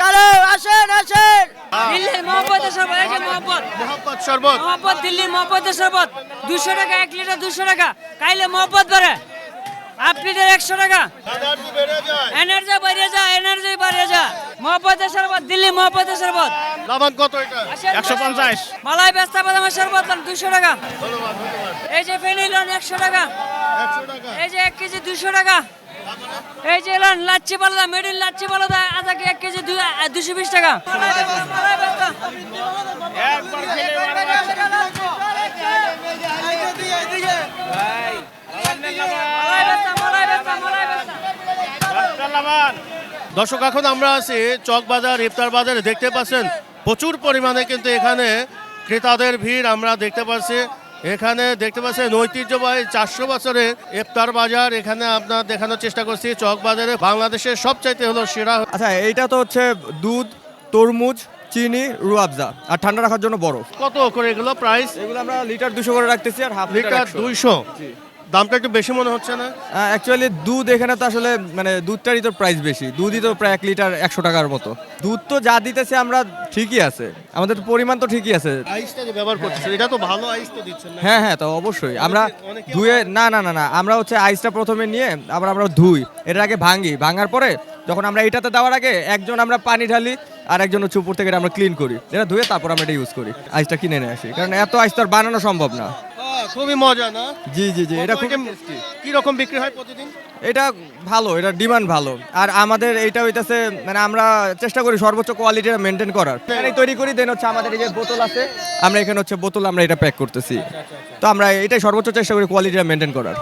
চলো আসেন আসেন। দিল্লির মহব্বতের শরবত এই যে মহব্বত মোহাম্মদ শরবত। মহব্বত দিল্লির মহব্বতের শরবত। দুশো টাকা এক লিটার দুশো টাকা। খাইলে মহব্বত বাড়ে হাফ লিটার একশো টাকা। এনার্জি বেড়ে যা এনার্জি বেড়ে যা মহব্বতের শরবত দিল্লি মহব্বতের শরবত। লাভান কত এটা? একশো পঞ্চাশ। মালাই ব্যস্তা বাদামের শরবত দুশো টাকা। এই যে ফেনিলন একশো টাকা। এই যে এক কেজি দুশো টাকা। এই যে এলন, লাচ্ছি পালাদা মেডিন লাচ্ছি পালাদা আধা কে- এক কেজি দুশো বিশ টাকা। দর্শক, এখন আমরা আছি চক বাজার ইফতার বাজারে দেখতে পাচ্ছেন, প্রচুর পরিমাণে কিন্তু এখানে ক্রেতাদের ভিড় আমরা দেখতে পাচ্ছি এখানে দেখতে পাচ্ছেন ঐতিহ্যবাহী চারশো বছরের ইফতার বাজার। এখানে আপনার দেখানোর চেষ্টা করছি চক বাজারে বাংলাদেশের সবচাইতে হলো সেরা আচ্ছা এইটা তো হচ্ছে দুধ তরমুজ চিনি রুয়াবজা। আর ঠান্ডা রাখার জন্য বরফ। কত করে এগুলো প্রাইস এগুলো আমরা লিটার দুশো করে রাখতেছি আর হাফ লিটার লিটার দুইশো। দামটা একটু বেশি মনে হচ্ছে না? অ্যাকচুয়ালি দুধ এখানে তো আসলে মানে দুধটারই তো প্রাইস বেশি। দুধই তো প্রায় এক লিটার একশো টাকার মতো। দুধ তো যা দিতেছে আমরা ঠিকই আছে। আমাদের পরিমাণ তো ঠিকই আছে। আইসটা যে ব্যবহার করতেছে এটা তো ভালো আইস তো দিচ্ছেন না? হ্যাঁ হ্যাঁ তো অবশ্যই। আমরা ধুয়ে না না না না। আমরা হচ্ছে আইসটা প্রথমে নিয়ে আবার আমরা ধুই। এর আগে ভাঙি। ভাঙার পরে যখন আমরা এটাতে দেওয়ার আগে একজন আমরা পানি ঢালি আর একজন হচ্ছে উপর থেকে এটা আমরা ক্লিন করি। এটা ধুয়ে তারপর আমরা এটা ইউজ করি। আইসটা কিনে নিয়ে আসি। কারণ এত আইস তো আর বানানো সম্ভব না। খুবই মজা না? জি জি জি এটা খুব কি? রকম বিক্রি হয় প্রতিদিন? এটা ভালো এটা ডিমান্ড ভালো। আর আমাদের এইটা হইতাছে মানে আমরা চেষ্টা করি সর্বোচ্চ কোয়ালিটিটা মেনটেন করার। এখানে তৈরি করি দেন হচ্ছে আমাদের এই যে বোতল আছে আমরা এখানে হচ্ছে বোতল আমরা এটা প্যাক করতেছি। তো আমরা এটাই সর্বোচ্চ চেষ্টা করি কোয়ালিটিটা মেনটেন করার।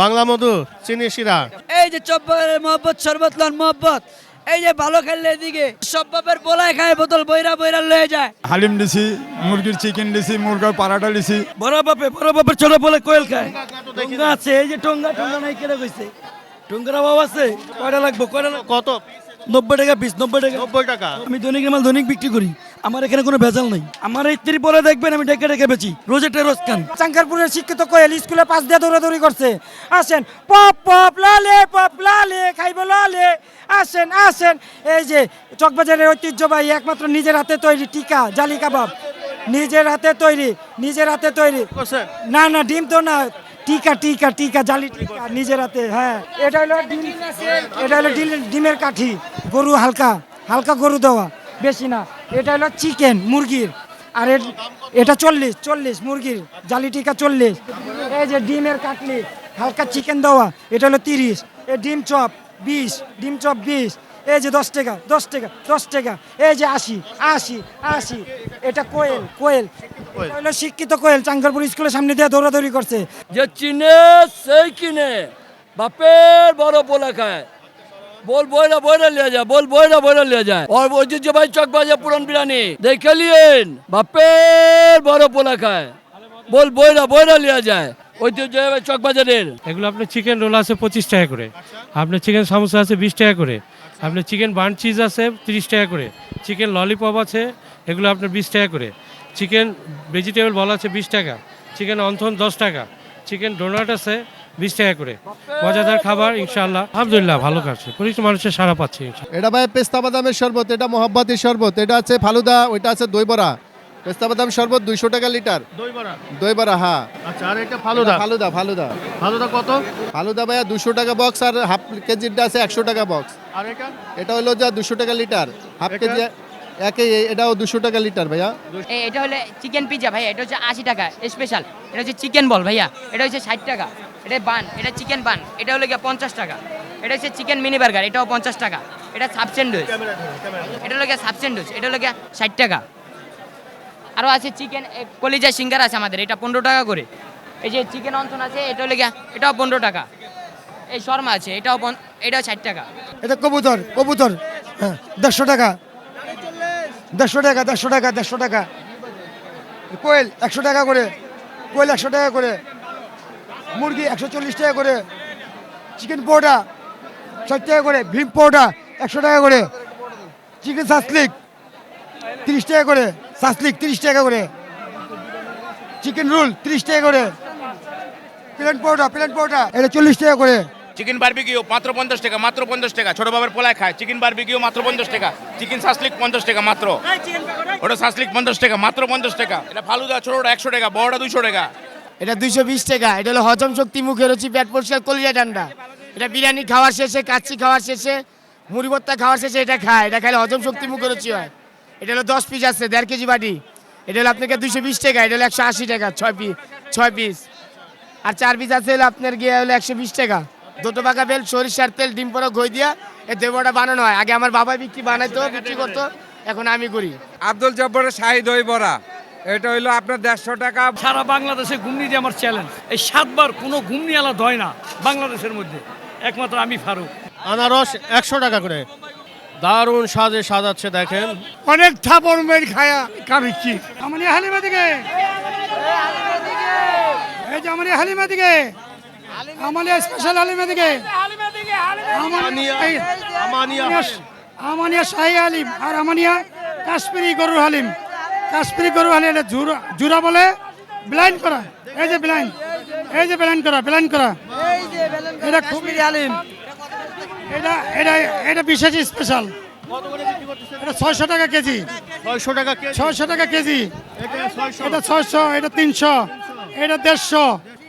বাংলা মধু চিনি শিরা। এই যে চব্বারের মহব্বত শরবত লন মহব্বত। এই যে ভালো খেললে এদিকে। সব বাপের বোলায় খায় বোতল বইরা বইরা লয়ে যায়। হালিম দিছি মুরগির চিকেন দিছি মুরগার পাড়াটা দিছি। বড় বাপে বড় বাপের ছোট বলে কোয়েল খায়। টঙ্গা আছে এই যে টঙ্গা টঙ্গা নাই কেটে কইছে? টঙ্গার বাবা আছে কয়টা লাগবে কয়টা কত? নব্বই টাকা পিস নব্বই টাকা। নব্বই টাকা। আমি দৈনিক মাল দৈনিক বিক্রি করি। আমার এখানে কোনো ভেজাল নাই। আমার এই ত্রিপুরা দেখবেন আমি ডেকে ডেকে বেচি। রোজেটা রোজ খান। চাঙ্কারপুরের শিক্ষিত কোয়েল স্কুলে পাশ দিয়ে দৌড়াদৌড়ি করছে। আসেন পপ পপ লালে পপ লালে খাইব লালে। আসেন আসেন এই যে চকবাজারের ঐতিহ্যবাহী একমাত্র নিজের হাতে তৈরি টিকা জালি কাবাব। নিজের হাতে তৈরি নিজের হাতে তৈরি। না না ডিম তো না টিকা টিকা টিকা জালি টিকা নিজের হাতে হ্যাঁ। এটা হলো ডিম এটা হলো ডিম- ডিমের কাঠি গরু হালকা হালকা গরু দেওয়া। বেশি না। এটা হলো চিকেন মুরগির। আর এটা চল্লিশ চল্লিশ মুরগির। জালি টিকা চল্লিশ। এই যে ডিমের কাটলি, হালকা চিকেন দেওয়া, এটা হলো তিরিশ। এই ডিম চপ, বিশ, ডিম চপ বিশ। এই যে দশ টাকা দশ টাকা দশ টাকা। এই যে আশি আশি আশি। এটা কোয়েল কোয়েল। হলো শিক্ষিত কোয়েল, চাঙ্গারপুর স্কুলের সামনে দিয়ে দৌড়াদৌড়ি করছে। যে চিনে, সেই কিনে। বাপের বড় পোলা খায়। বল বইরা বইরা লিয়ে যায় বল বইরা বইরা লিয়ে যায় ওর ঐতিহ্যবাহী চক বাজার পুরান বিরানি দেখে লিয়েন বাপের বড় পোলা খায় বল বইরা বইরা লিয়ে যায় ঐতিহ্যবাহী চক বাজারের এগুলো আপনার চিকেন রোল আছে পঁচিশ টাকা করে। আপনার চিকেন সমোসা আছে বিশ টাকা করে। আপনার চিকেন বার্ন চিজ আছে তিরিশ টাকা করে। চিকেন ললিপপ আছে, এগুলো আপনার বিশ টাকা করে। চিকেন ভেজিটেবল বল আছে বিশ টাকা। চিকেন অন্থন দশ টাকা। চিকেন ডোনাট আছে বিশ টাকা করে। মজাদার খাবার ইনশাআল্লাহ। আলহামদুলিল্লাহ ভালো কাটছে। পরিচিত মানুষের সারা পাচ্ছে এটা ভাই পেস্তা বাদামের শরবত এটা মোহাব্বাতের শরবত এটা আছে ফালুদা ওইটা আছে দই বড়া পেস্তা বাদাম শরবত দুইশো টাকা লিটার। দই বড়া হ্যাঁ আচ্ছা আর এটা ফালুদা? ফালুদা ফালুদা। ফালুদা কত? ফালুদা ভাইয়া দুশো টাকা বক্স আর হাফ কেজিটা আছে একশো টাকা বক্স। আর এটা? এটা হলো যা দুশো টাকা লিটার। হাফ কেজি একে এটাও দুশো টাকা লিটার ভাইয়া। এটা হলে চিকেন পিজ্জা ভাইয়া এটা হচ্ছে আশি টাকা স্পেশাল এটা হচ্ছে চিকেন বল ভাইয়া এটা হচ্ছে ষাট টাকা। এটা বান এটা চিকেন বান এটা হলো গিয়ে পঞ্চাশ টাকা। এটা হচ্ছে চিকেন মিনি বার্গার এটাও পঞ্চাশ টাকা। এটা সাবসেন্ডুস এটা হলো গিয়ে সাবসেন্ডুস এটা হলো গিয়ে ষাট টাকা। আরও আছে চিকেন কলিজা সিঙ্গার আছে আমাদের, এটা পনেরো টাকা করে। এই যে চিকেন অন্থন আছে, এটা হলো গিয়া, এটাও পনেরো টাকা। এই শর্মা আছে, এটাও এটাও ষাট টাকা। এটা কবুতর কবুতর। হ্যাঁ দেড়শো টাকা। দেড়শো টাকা দেড়শো টাকা দেড়শো টাকা। কোয়েল, একশো টাকা করে। কোয়েল, একশো টাকা করে। মুরগি একশো চল্লিশ টাকা করে চিকেন পোড়া ষাট টাকা করে ভীম পোড়া একশো টাকা করে চিকেন সাসলিক তিরিশ টাকা করে সাসলিক তিরিশ টাকা করে চিকেন রোল তিরিশ টাকা করে প্লেন পোড়া প্লেন পোড়া এটা চল্লিশ টাকা করে। চিকেন বারবিকিউ মাত্র পঞ্চাশ টাকা মাত্র পঞ্চাশ টাকা ছোট বাবার পোলায় খায় চিকেন বারবিকিউ মাত্র পঞ্চাশ টাকা চিকেন সাসলিক পঞ্চাশ টাকা মাত্র ওটা সাসলিক পঞ্চাশ টাকা মাত্র পঞ্চাশ টাকা এটা ফালুদা ছোটটা একশো টাকা বড়টা দুশো টাকা। এটা দুইশো বিশ টাকা, এটা হলো হজম শক্তি মুখে রুচি, পেট পরিষ্কার, কলিজা ঠান্ডা। এটা বিরিয়ানি খাওয়ার শেষে, কাচ্চি খাওয়ার শেষে, মুড়ি ভর্তা খাওয়ার শেষে এটা খায়, এটা খাইলে হজম শক্তি মুখে রুচি হয়। এটা হলো দশ পিস আছে, দেড় কেজি বাটি। এটা হলো আপনাকে দুইশো বিশ টাকা, এটা হলো একশো আশি টাকা, ছয় পিস ছয় পিস আর চার পিস আছে হলো আপনার গিয়ে হলো একশো বিশ টাকা। দুটো পাকা বেল, সরিষার তেল, ডিম পরে গই দিয়া এই দেবটা বানানো হয়। আগে আমার বাবা বিক্রি বানাইতো, বিক্রি করতো, এখন আমি করি। আব্দুল জব্বরের শাহি দই বড়া। এটা হইল আপনার দেড়শো টাকা। সারা বাংলাদেশে ঘুমনি দিয়ে আমার চ্যালেঞ্জ এই সাতবার কোনো ঘুমনি আলাদা হয় না বাংলাদেশের মধ্যে। একমাত্র আমি ফারুক। আনারস একশো টাকা করে। দারুণ সাজে সাজাচ্ছে দেখেন। অনেক থাপড় মেয়ের খায়া কামিচ্ছি। আমার হালিমা দিকে। এই যে আমার হালিমা দিকে। আমার স্পেশাল হালিমা দিকে। আমানিয়া আমানিয়া আমানিয়া শাহি হালিম আর আমানিয়া কাশ্মীরি গরুর হালিম। কাশ্মীরি গরুর হালিম এটা জুরা জুরা বলে? ব্লাইন্ড করা। এই যে ব্লাইন্ড এই যে ব্লাইন্ড করা ব্লাইন্ড করা। এটা খুবই হালিম এটা এটা এটা বিশেষ স্পেশাল এটা ছয়শো টাকা কেজি। ছয়শো টাকা কেজি। ছয়শো টাকা কেজি। এটা ছয়শো। এটা তিনশো। এটা দেড়শো।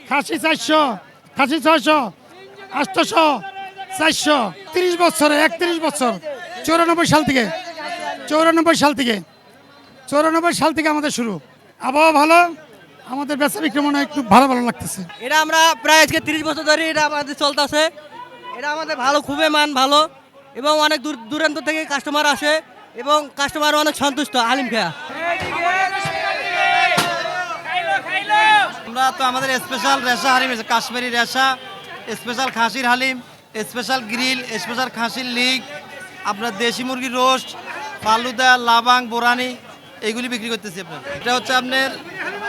খাসি চারশো। খাসি ছয়শো। আটশোশো চারশো। তিরিশ বছরে একত্রিশ বছর। চৌরানব্বই সাল থেকে। চৌরানব্বই সাল থেকে। চৌরানব্বই সাল থেকে আমাদের শুরু। আবহাওয়া ভালো আমাদের বেচা বিক্রি মনে হয় একটু ভালো ভালো লাগতেছে। এটা আমরা প্রায় আজকে তিরিশ বছর ধরে এটা আমাদের চলতেছে। এটা আমাদের ভালো খুবই মান ভালো এবং অনেক দূর দূরান্ত থেকে কাস্টমার আসে এবং কাস্টমার অনেক সন্তুষ্ট আলিম খেয়া। আমরা তো আমাদের স্পেশাল রেশা হালিম কাশ্মীরি রেশা স্পেশাল খাসির হালিম স্পেশাল গ্রিল স্পেশাল খাসির লিগ আপনার দেশি মুরগির রোস্ট ফালুদা লাবাং বোরানি এইগুলি বিক্রি করতেছি আপনার এটা হচ্ছে আপনার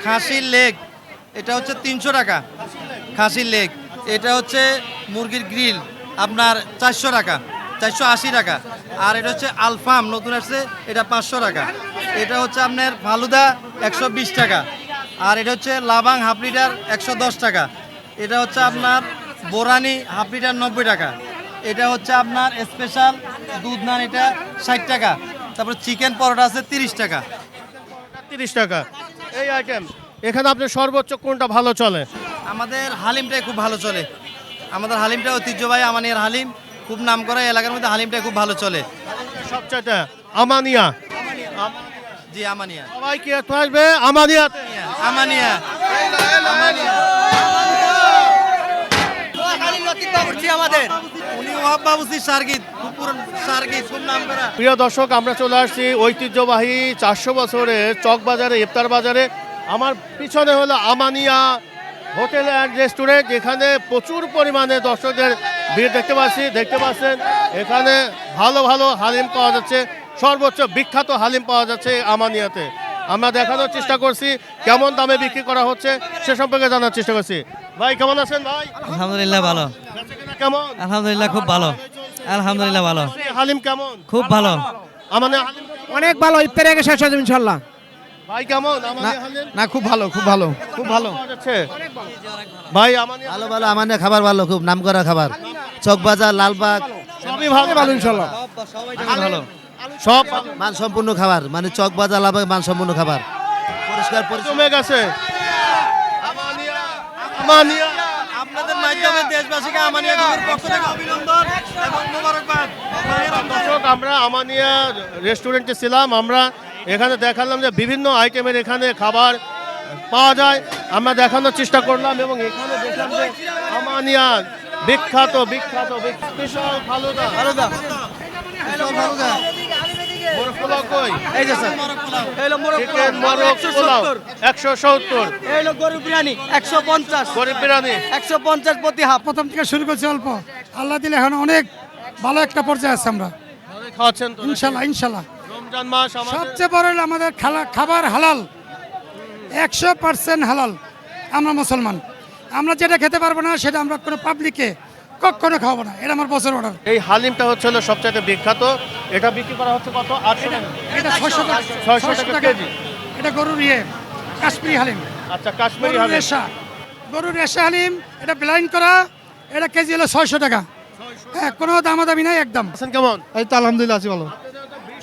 খাসির লেগ। এটা হচ্ছে তিনশো টাকা। খাসির লেগ। এটা হচ্ছে মুরগির গ্রিল। আপনার চারশো টাকা। চারশো আশি টাকা। আর এটা হচ্ছে আলফাম, নতুন আসছে, এটা পাঁচশো টাকা। এটা হচ্ছে আপনার ফালুদা, একশো বিশ টাকা। আর এটা হচ্ছে লাবাং হাফ লিটার, একশো দশ টাকা। এটা হচ্ছে আপনার বোরানি হাফ লিটার, নব্বই টাকা। এটা হচ্ছে আপনার স্পেশাল দুধ নান, এটা ষাট টাকা। তারপর চিকেন পরোটা আছে তিরিশ টাকা। তিরিশ টাকা। এই আইটেম এখানে আপনার সর্বোচ্চ কোনটা ভালো চলে? আমাদের হালিমটাই খুব ভালো চলে। আমাদের হালিমটা ঐতিহ্যবাহী আমানিয়ার হালিম। খুব নাম করা এই এলাকার মধ্যে হালিমটাই খুব ভালো চলে। সবচাইতে আমানিয়া। জি আমানিয়া। সবাই কি একটু আসবে? আমানিয়াতে। আমানিয়া। আমানিয়া। আমাদের। উনি বাবুসি সার্গিত খুব সার্গিত নাম করা প্রিয় দর্শক আমরা চলে আসছি ঐতিহ্যবাহী চারশো বছরের চক বাজারে ইফতার বাজারে। আমার পিছনে হলো আমানিয়া হোটেল অ্যান্ড রেস্টুরেন্ট যেখানে প্রচুর পরিমাণে দর্শকদের ভিড় দেখতে পাচ্ছি। দেখতে পাচ্ছেন এখানে ভালো ভালো হালিম পাওয়া যাচ্ছে। সর্বোচ্চ বিখ্যাত হালিম পাওয়া যাচ্ছে আমানিয়াতে। আমরা দেখানোর চেষ্টা করছি কেমন দামে বিক্রি করা হচ্ছে সে সম্পর্কে জানার চেষ্টা করছি। ভাই কেমন আছেন ভাই? আলহামদুলিল্লাহ ভালো। কেমন? আলহামদুলিল্লাহ খুব ভালো। আলহামদুলিল্লাহ ভালো। হালিম কেমন? খুব ভালো। আমানিয়া হালিম অনেক ভালো ইফতার আগে শেষ হবে ইনশাল্লাহ ভাই কেমন? না খুব ভালো খুব ভালো খুব ভালো। ভাই আমানিয়া ভালো ভালো আমাদের খাবার ভালো খুব নাম করা খাবার। চকবাজার লালবাগ। সবই ভালো। ভালো ইনশাল্লাহ ভালো। সব মান সম্পূর্ণ খাবার মানে চকবাজার লালবাগ মান সম্পূর্ণ খাবার। পরিষ্কার জমে গেছে। আমানিয়া আপনাদের মাধ্যমে দেশবাসীকে আমানিয়া গ্রুপের পক্ষ থেকে অভিনন্দন এবং মোবারকবাদ। দর্শক আমরা আমানিয়া রেস্টুরেন্টে ছিলাম। আমরা এখানে দেখালাম যে বিভিন্ন আইটেমের এখানে খাবার পাওয়া যায়। আমরা দেখানোর চেষ্টা করলাম এবং এখানে দেখলাম যে আমানিয়া বিখ্যাত বিখ্যাত স্পেশাল ফালুদা। ফালুদা। এই যে স্যার। হলো মোরগ পোলাও। একশো সত্তর। গরু বিরিয়ানি। একশো পঞ্চাশ। বিরিয়ানি। একশো পঞ্চাশ প্রতি হাফ। প্রথম থেকে শুরু করছি অল্প। আল্লাহ দিলে এখন অনেক ভালো একটা পর্যায়ে আছে আমরা। খাওয়াচ্ছেন তো ইনশাল্লাহ ইনশাল্লাহ। রমজান মাস সবচেয়ে বড় হলো আমাদের খালা- খাবার হালাল। একশো পার্সেন্ট হালাল। আমরা মুসলমান। আমরা যেটা খেতে পারব না সেটা আমরা কোনো পাবলিককে কখনো খাব না এটা আমার বছর অর্ডার এই হালিমটা হচ্ছে হলো সবচাইতে বিখ্যাত। এটা বিক্রি করা হচ্ছে কত? আটশো টাকা। এটা ছয়শো টাকা ছয়শো টাকা কেজি। এটা গরুর ইয়ে কাশ্মীরি হালিম। আচ্ছা কাশ্মীরি হালিম। রেশা গরুর রেশা হালিম এটা ব্লাইন্ড করা এটা কেজি হলো ছয়শো টাকা। হ্যাঁ কোনো দামাদামি নাই একদম। আছেন কেমন? এই তো আলহামদুলিল্লাহ আছি ভালো।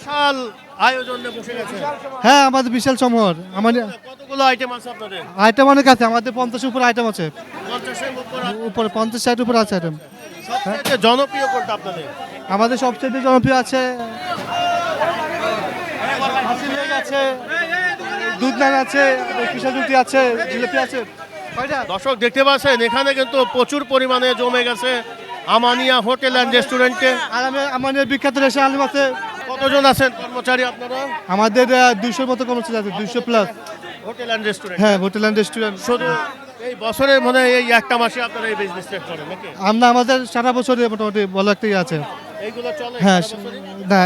বিশাল আয়োজনে বসে গেছে। হ্যাঁ আমাদের বিশাল সমূহ আমাদের কতগুলো আইটেম আছে আপনাদের? আইটেম অনেক আছে আমাদের পঞ্চাশ উপর আইটেম আছে। পঞ্চাশের উপর পঞ্চাশ ষাট উপর আছে আইটেম সবচেয়ে জনপ্রিয় কোনটা আপনাদের? আমাদের সবচেয়ে জনপ্রিয় আছে আছে দুধ নান আছে পিসা রুটি আছে জিলিপি আছে। দর্শক দেখতে পাচ্ছেন এখানে কিন্তু প্রচুর পরিমাণে জমে গেছে আমানিয়া হোটেল অ্যান্ড রেস্টুরেন্টে আর আমি আমাদের বিখ্যাত রেশা আলম আছে কতজন আছেন কর্মচারী আপনারা? আমাদের দুইশোর মতো কর্মচারী আছে দুইশো প্লাস হোটেল অ্যান্ড রেস্টুরেন্ট হ্যাঁ হোটেল অ্যান্ড রেস্টুরেন্ট শুধু এই বছরের মনে এই একটা মাসে আপনারা এই বিজনেস করেন নাকি? আমরা আমাদের সারা বছরে মোটামুটি ভালো একটা ইয়ে আছে। এইগুলো চলে হ্যাঁ না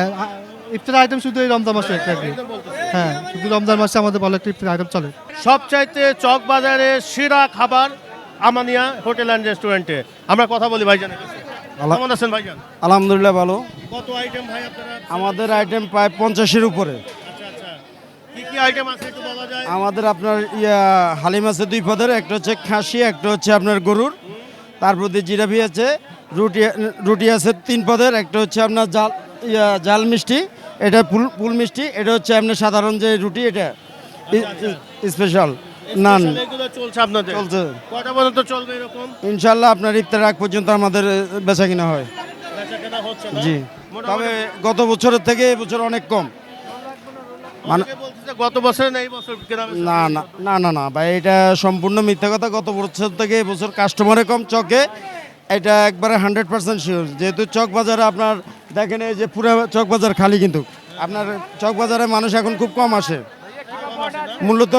ইফতার আইটেম শুধু এই রমজান মাসে একটা হ্যাঁ শুধু রমজান মাসে আমাদের ভালো একটা ইফতার আইটেম চলে। সবচাইতে চক বাজারে সেরা খাবার আমানিয়া হোটেল অ্যান্ড রেস্টুরেন্টে আমরা কথা বলি ভাইজানের কাছে। কেমন আছেন ভাইজান? আলহামদুলিল্লাহ ভালো। কত আইটেম ভাই আপনারা? আমাদের আইটেম প্রায় পঞ্চাশের উপরে। আচ্ছা আচ্ছা। আমাদের আপনার ইয়া হালিম আছে দুই পদের একটা হচ্ছে খাসি একটা হচ্ছে আপনার গরুর। তারপর দিয়ে জিরাফি আছে রুটি রুটি আছে তিন পদের একটা হচ্ছে আপনার জাল ইয়া জাল মিষ্টি এটা ফুল ফুল মিষ্টি এটা হচ্ছে আপনার সাধারণ যে রুটি এটা স্পেশাল নান এগুলো চলছে আপনাদের? চলছে। কটা পর্যন্ত চলবে এরকম? ইনশাল্লাহ আপনার ইফতার আগ পর্যন্ত আমাদের বেচা কিনা হয়। হচ্ছে না? জি। তবে গত বছরের থেকে এবছর অনেক কম। মানে গত বছর না এই বছর না না না না না ভাই এটা সম্পূর্ণ মিথ্যা কথা। গত বছর থেকে কাস্টমারে কম চকে। এটা একবারে হান্ড্রেড পার্সেন্ট শিওর যেহেতু চক বাজারে আপনার দেখেন এই যে পুরো চক বাজার খালি কিন্তু। আপনার চক বাজারে মানুষ এখন খুব কম আসে। মূলত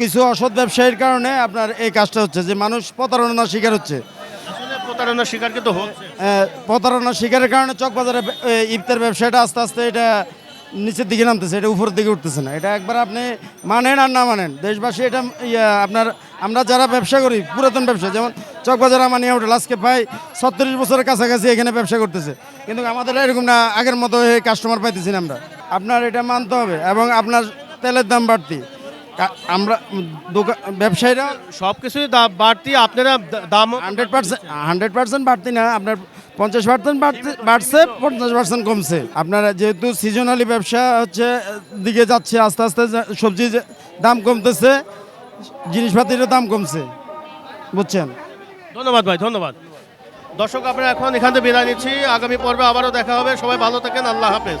কিছু অসৎ ব্যবসায়ীর কারণে আপনার এই কাজটা হচ্ছে যে মানুষ প্রতারণার শিকার হচ্ছে। প্রতারণার শিকার কিন্তু প্রতারণার শিকারের কারণে চকবাজারে ইফতার ব্যবসাটা আস্তে আস্তে এটা নিচের দিকে নামতেছে এটা উপরের দিকে উঠতেছে না। এটা একবার আপনি মানেন আর না মানেন দেশবাসী এটা ইয়া, আপনার আমরা যারা ব্যবসা করি পুরাতন ব্যবসা যেমন চকবাজার আমানিয়া হোটেল আজকে প্রায় ছত্রিশ বছরের কাছাকাছি এখানে ব্যবসা করতেছে। কিন্তু আমাদের এরকম না আগের মতো কাস্টমার পাইতেছি না আমরা। আপনার এটা মানতে হবে এবং আপনার তেলের দাম বাড়তি। আমরা দোকান ব্যবসায়ীরা সব কিছুই বাড়তি আপনারা দাম হান্ড্রেড পার্সেন্ট হান্ড্রেড পার্সেন্ট বাড়তি না আপনার পঞ্চাশ পার্সেন্ট বাড়ছে পঞ্চাশ পার্সেন্ট কমছে। আপনারা যেহেতু সিজনালি ব্যবসা হচ্ছে দিকে যাচ্ছে আস্তে আস্তে সবজি দাম কমতেছে জিনিসপাতিরও দাম কমছে। বুঝছেন? ধন্যবাদ ভাই ধন্যবাদ। দর্শক আমরা এখন এখান থেকে বিদায় নিচ্ছি। আগামী পর্বে আবারও দেখা হবে। সবাই ভালো থাকেন আল্লাহ হাফেজ।